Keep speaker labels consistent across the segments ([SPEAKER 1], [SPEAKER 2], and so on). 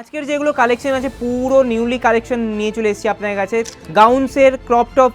[SPEAKER 1] আজকের যেগুলো কালেকশন আছে, পুরো নিউলি কালেকশন নিয়ে চলে এসেছি আপনার কাছে। গাউন্সের ক্রপ টপ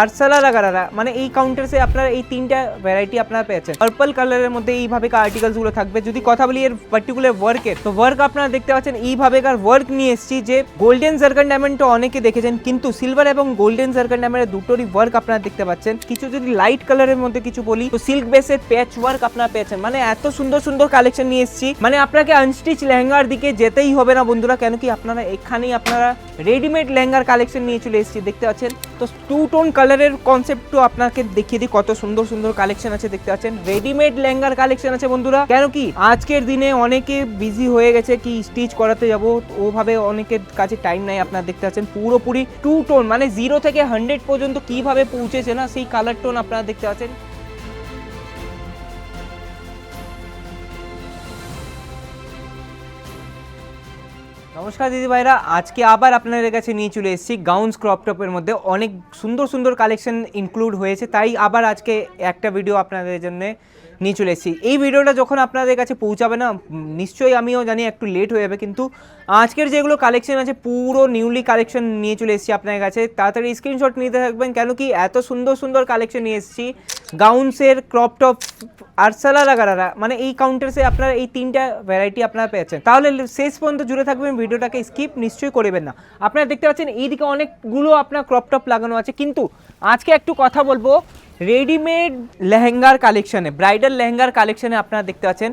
[SPEAKER 1] আর সালারা গারারা মানে এই কাউন্টার্সে আপনারা এই তিনটা ভ্যারাইটি আপনারা পেয়েছেন। পার্পল কালারের মধ্যে এইভাবে আর্টিকেলসগুলো থাকবে। যদি কথা বলি এর পার্টিকুলার ওয়ার্কের তো ওয়ার্ক আপনারা দেখতে পাচ্ছেন, এইভাবে কার ওয়ার্ক নিয়ে এসেছি যে গোল্ডেন জার্কান ডায়মন্ড অনেকে দেখেছেন, কিন্তু সিলভার এবং গোল্ডেন জার্কান ডায়মন্ডের দুটোরই ওয়ার্ক আপনারা দেখতে পাচ্ছেন। কিছু যদি লাইট কালারের মধ্যে কিছু বলি, তো সিল্ক বেসের প্যাচ ওয়ার্ক আপনারা পেয়েছেন। মানে এত সুন্দর সুন্দর কালেকশন নিয়ে এসেছি। মানে আপনাকে আনস্টিচ লেহেঙ্গার দিকে যেতেই হবে না বন্ধুরা কেন কি আপনারা এখানেই আপনারা রেডিমেড লেহেঙ্গার কালেকশন নিয়ে চলে এসেছি। দেখতে পাচ্ছেন তো টু টোন কালারের কনসেপ্টও আপনাকে দেখিয়ে দিই। কত সুন্দর সুন্দর কালেকশন আছে, দেখতে পাচ্ছেন? রেডিমেড লেহেঙ্গার কালেকশন আছে বন্ধুরা। কেন কি? আজকের দিনে অনেকে বিজি হয়ে গেছে কি স্টিচ করাতে যাব। ওভাবে অনেকের কাছে টাইম নাই, আপনারা দেখতে পাচ্ছেন পুরোপুরি টু টোন মানে জিরো থেকে হান্ড্রেড পর্যন্ত কীভাবে পৌঁছেছে না, সেই কালার টোন আপনারা দেখতে পাচ্ছেন। নমস্কার দিদি ভাইরা, আজকে আবার আপনাদের কাছে নিয়ে চলে এসেছি গাউন্স ক্রপটপের মধ্যে। অনেক সুন্দর সুন্দর কালেকশন ইনক্লুড হয়েছে, তাই আবার আজকে একটা ভিডিও আপনাদের জন্য নিয়ে চলে এসেছি। এই ভিডিওটা যখন আপনাদের কাছে পৌঁছাবে না নিশ্চয়ই আমিও জানি একটু লেট হয়ে যাবে, কিন্তু আজকের যেগুলো কালেকশন আছে, পুরো নিউলি কালেকশন নিয়ে চলে এসেছি আপনার কাছে। তাড়াতাড়ি স্ক্রিনশট নিতে থাকবেন, কেন কি এত সুন্দর সুন্দর কালেকশন নিয়ে এসেছি। গাউন্সের ক্রপ টপ আর সালারা মানে এই কাউন্টার্সে আপনারা এই তিনটা ভ্যারাইটি আপনারা পেয়েছেন। তাহলে শেষ পর্যন্ত জুড়ে থাকবেন ভিডিওটাকে স্কিপ নিশ্চয়ই করবেন না। আপনারা দেখতে পাচ্ছেন, এইদিকে অনেকগুলো আপনার ক্রপ টপ লাগানো আছে, কিন্তু আজকে একটু কথা বলব রেডিমেড লেহেঙ্গার কালেকশনে ব্রাইডাল লেহেঙ্গার কালেকশনে আপনারা দেখতে পাচ্ছেন।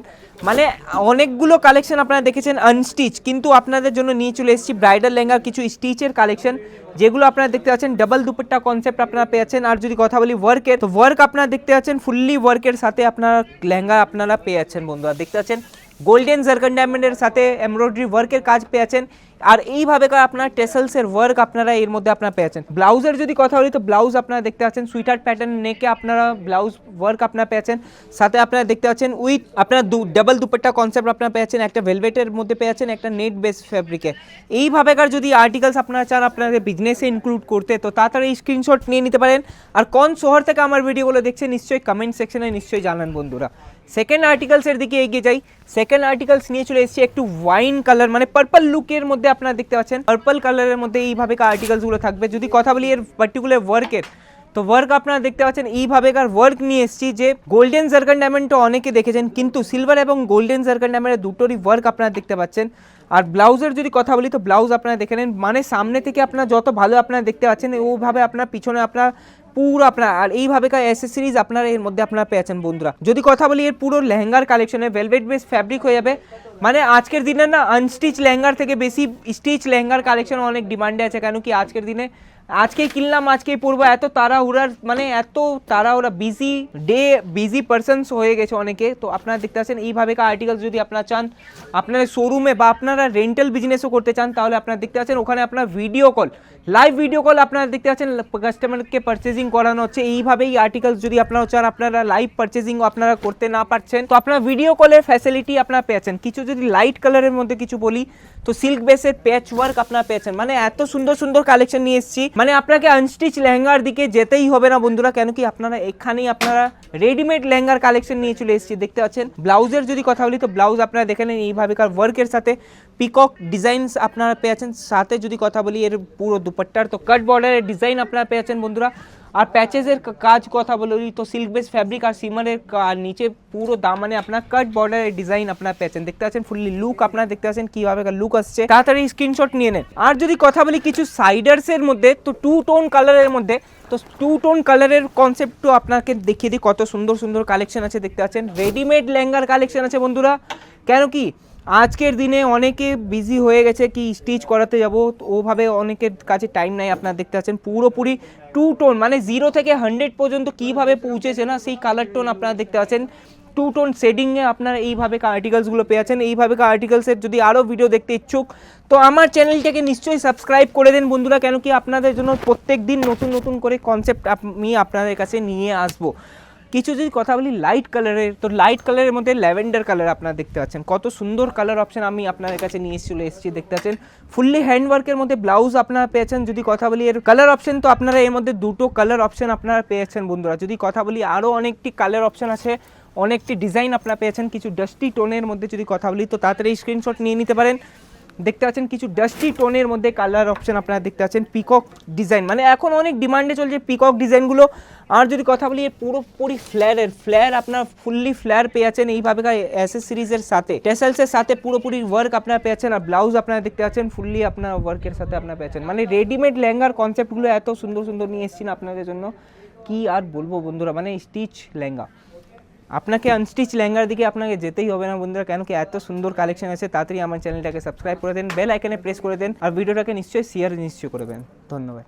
[SPEAKER 1] মানে অনেকগুলো কালেকশন আপনারা দেখেছেন আনস্টিচ কিন্তু আপনাদের জন্য নিয়ে চলে এসেছি ব্রাইডাল লেহেঙ্গার কিছু স্টিচের কালেকশন যেগুলো আপনারা দেখতে পাচ্ছেন ডাবল দুপট্টা কনসেপ্ট আপনারা পেয়েছেন। আর যদি কথা বলি ওয়ার্কের তো ওয়ার্ক আপনারা দেখতে পাচ্ছেন ফুললি ওয়ার্কের সাথে আপনারা লেহেঙ্গা আপনারা পেয়ে যাচ্ছেন বন্ধুরা। দেখতে পাচ্ছেন গোল্ডেন জার্কান ডায়মন্ডের সাথে এমব্রয়ডারি ওয়ার্কের কাজ পেয়েছেন। আর এইভাবে আপনার টেসেলসের ওয়ার্ক আপনারা এর মধ্যে আপনারা পেয়েছেন। ব্লাউজের যদি কথা বলি, তো ব্লাউজ আপনারা দেখতে পাচ্ছেন, সুইটার প্যাটার্ন নেকে আপনারা ব্লাউজ ওয়ার্ক আপনারা পেয়েছেন। সাথে আপনারা দেখতে পাচ্ছেন, উইথ আপনারা দু, ডাবল দুপট্টা কনসেপ্ট আপনারা পেয়েছেন, একটা ভেলভেটের মধ্যে পেয়েছেন, একটা নেট বেস ফ্যাব্রিকে এইভাবেকার যদি আর্টিকেলস আপনারা চান, আপনাদের বিজনেসে ইনক্লুড করতে, তো তাড়াতাড়ি স্ক্রিনশট নিয়ে নিতে পারেন। আর কোন শহর থেকে আমার ভিডিওগুলো দেখছেন, নিশ্চয়ই কমেন্ট সেকশনে নিশ্চয়ই জানান বন্ধুরা। সেকেন্ড আর্টিকেলসের দিকে এগিয়ে যাই। সেকেন্ড আর্টিকেলস নিয়ে চলে এসেছি একটু ওয়াইন কালার মানে পার্পল লুকের মধ্যে আপনারা দেখতে পাচ্ছেন। পার্পল কালারের মধ্যে এইভাবে আর্টিকেলসগুলো থাকবে। যদি কথা বলি এর পার্টিকুলার ওয়ার্কের তো ওয়ার্ক আপনারা দেখতে পাচ্ছেন এইভাবেকার ওয়ার্ক নিয়ে এসেছি যে গোল্ডেন জার্কান ডায়মন্ডটা অনেকে দেখেছেন, কিন্তু সিলভার এবং গোল্ডেন জার্কান ডায়মন্ডের দুটোরই ওয়ার্ক আপনারা দেখতে পাচ্ছেন। আর ব্লাউজের যদি কথা বলি, তো ব্লাউজ আপনারা দেখে নেন। মানে সামনে থেকে আপনারা যত ভালো আপনারা দেখতে পাচ্ছেন, ওভাবে আপনার পিছনে আপনার পুরো আপনার, আর এইভাবে অ্যাসেসরিজ আপনারা এর মধ্যে আপনারা পেয়েছেন বন্ধুরা। যদি কথা বলি, এর পুরো লেহেঙ্গার কালেকশনে ভেলভেট বেস ফ্যাব্রিক হয়ে যাবে। মানে আজকের দিনে না আনস্টিচ লেহেঙ্গার থেকে বেশি স্টিচ লেহেঙ্গার কালেকশন অনেক ডিমান্ডে আছে, কেন কি আজকের দিনে, আজকেই কিনলাম, আজকেই পরবো, এত তাড়াহুড়ার মানে এত তাড়াহুড়া বিজি ডে বিজি পার্সনস হয়ে গেছে অনেকে। তো আপনারা দেখতে পাচ্ছেন, এইভাবে আর্টিকেল যদি আপনারা চান আপনারা শোরুমে বা আপনারা রেন্টাল বিজনেসও করতে চান, তাহলে আপনারা দেখতে পাচ্ছেন, ওখানে আপনার video call live video call আপনারা দেখতে পাচ্ছেন কাস্টমারকে পারচেজিং করানো হচ্ছে। এইভাবেই আর্টিকেলস যদি আপনারা চান, আপনারা লাইভ পারচেজিং আপনারা করতে না পারছেন, তো আপনারা ভিডিও কলের ফ্যাসিলিটি আপনারা পেয়েছেন কিছু যদি লাইট কালারের মধ্যে কিছু বলি, তো সিল্ক বেসের প্যাচ ওয়ার্ক আপনারা পেয়েছেন মানে এত সুন্দর সুন্দর কালেকশন নিয়ে এসেছি। মানে আপনাকে আনস্টিচ লেহেঙ্গার দিকে যেতেই হবে না বন্ধুরা, কেন কি আপনারা এখানেই আপনারা রেডিমেড লেহেঙ্গার কালেকশন নিয়ে চলে এসেছি। দেখতে পাচ্ছেন, ব্লাউজের যদি কথা বলি, তো ব্লাউজ আপনারা দেখে নেন, এইভাবেকার ওয়ার্কের সাথে। পিকক ডিজাইনস আপনারা পেয়েছেন। সাথে যদি কথা বলি, এর পুরো দুপাট্টার তো কাট বর্ডারের ডিজাইন আপনারা পেয়েছেন বন্ধুরা। আর প্যাচেসের কাজ কথা বলি, তো সিল্ক বেস ফ্যাব্রিক আর সিমারের নিচে পুরো দামানে আপনার কাট বর্ডারের ডিজাইন আপনারা পেয়েছেন। দেখতে পাচ্ছেন ফুললি লুক আপনারা দেখতে পাচ্ছেন কীভাবে লুক আসছে। তাড়াতাড়ি স্ক্রিনশট নিয়ে নেন। আর যদি কথা বলি কিছু সাইডার্সের মধ্যে, তো টু টোন কালারের মধ্যে, তো টু টোন কালারের কনসেপ্টও আপনাকে দেখিয়ে দিই কত সুন্দর সুন্দর কালেকশন আছে। দেখতে পাচ্ছেন রেডিমেড লেহেঙ্গার কালেকশন আছে বন্ধুরা। কেন কি আজকের দিনে অনেকে বিজি হয়ে গেছে কি স্টিচ করাতে যাব ওভাবে অনেকের কাছে টাইম নাই, আপনারা দেখতে পাচ্ছেন পুরোপুরি টু টোন মানে জিরো থেকে হান্ড্রেড পর্যন্ত কীভাবে পৌঁছেছে না, সেই কালার টোন আপনারা দেখতে পাচ্ছেন। টু টোন শেডিংয়ে আপনারা এইভাবে আর্টিকেলসগুলো পেয়েছেন এইভাবে আর্টিকেলসের যদি আরও ভিডিও দেখতে ইচ্ছুক, তো আমার চ্যানেলটাকে নিশ্চয়ই সাবস্ক্রাইব করে দিন বন্ধুরা কেন কি আপনাদের জন্য প্রত্যেক দিন নতুন নতুন করে কনসেপ্ট আমি আপনাদের কাছে নিয়ে আসব। কিছু যদি কথা বলি লাইট কালারের তো লাইট কালারের মধ্যে ল্যাভেন্ডার কালার আপনারা দেখতে পাচ্ছেন। কত সুন্দর কালার অপশন আমি আপনাদের কাছে নিয়ে চলে এসেছি, দেখতে পাচ্ছেন। ফুললি হ্যান্ডওয়ার্কের মধ্যে ব্লাউজ আপনারা পেয়েছেন, যদি কথা বলি এর কালার অপশন তো আপনারা এর মধ্যে দুটো কালার অপশন আপনারা পেয়েছেন বন্ধুরা। যদি কথা বলি আরও অনেকটি কালার অপশন আছে, অনেকটি ডিজাইন আপনারা পেয়েছেন, কিছু ডাস্টি টোনের মধ্যে যদি কথা বলি, তো তাড়াতাড়ি স্ক্রিনশট নিয়ে নিতে পারেন। দেখতে পাচ্ছেন কিছু ডাস্টি টোনের মধ্যে কালার অপশন আপনারা দেখতে পাচ্ছেন পিকক ডিজাইন মানে এখন অনেক ডিমান্ডে চলছে পিকক ডিজাইনগুলো আর যদি কথা বলি পুরোপুরি ফ্ল্যারের ফ্ল্যার আপনার ফুললি ফ্ল্যার পেয়ে যাচ্ছেন এইভাবে এসএস সিরিজের সাথে। টেসেলসের সাথে পুরোপুরি ওয়ার্ক আপনারা পেয়েছেন আর ব্লাউজ আপনারা দেখতে পাচ্ছেন ফুললি আপনার ওয়ার্কের সাথে আপনারা পেয়েছেন মানে রেডিমেড লেহেঙ্গার কনসেপ্টগুলো এত সুন্দর সুন্দর নিয়ে এসেছি না আপনাদের জন্য। কি আর বলব বন্ধুরা মানে স্টিচ লেহেঙ্গা। আপনাকে আনস্টিচ ল্যাঙ্গার দিকে আপনাকে যেতেই হবে না বন্ধুরা কেন কি এত সুন্দর কালেকশন আছে, তাড়াতাড়ি আমার চ্যানেলটাকে সাবস্ক্রাইব করে দেন বেল আইকনে প্রেস করে দেন, আর ভিডিওটাকে নিশ্চয়ই শেয়ার নিশ্চয়ই করবেন ধন্যবাদ।